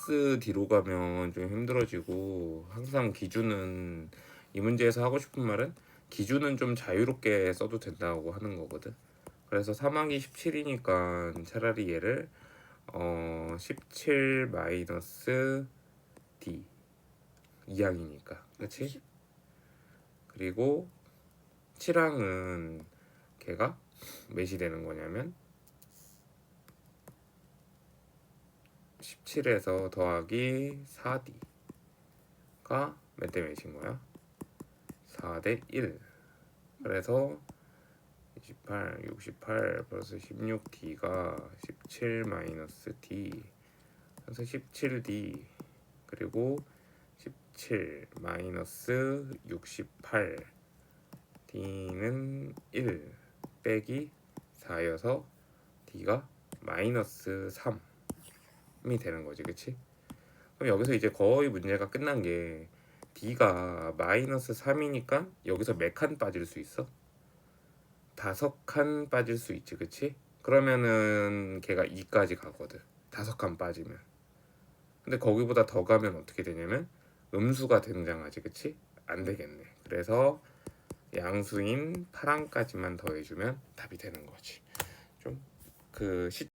플러스 D로 가면 좀 힘들어지고 항상 기준은 이 문제에서 하고 싶은 말은 기준은 좀 자유롭게 써도 된다고 하는 거거든. 그래서 3항이 17이니까 차라리 얘를 어, 17 마이너스 D 2항이니까 그렇지? 그리고 7항은 걔가 몇이 되는 거냐면 17에서 더하기 4D가 몇 대 몇인 거야? 4 대 1 그래서 28, 68 플러스 16D가 17 마이너스 D. 그래서 17D 그리고 17 마이너스 68 D는 1 빼기 4여서 D가 마이너스 3 이 되는 거지 그치? 그럼 여기서 이제 거의 문제가 끝난 게 D가 마이너스 3이니까 여기서 몇 칸 빠질 수 있어? 다섯 칸 빠질 수 있지 그치? 그러면은 걔가 2까지 가거든 다섯 칸 빠지면 근데 거기보다 더 가면 어떻게 되냐면 음수가 등장하지 그치? 안 되겠네 그래서 양수인 8항까지만 더해주면 답이 되는 거지 좀 그 시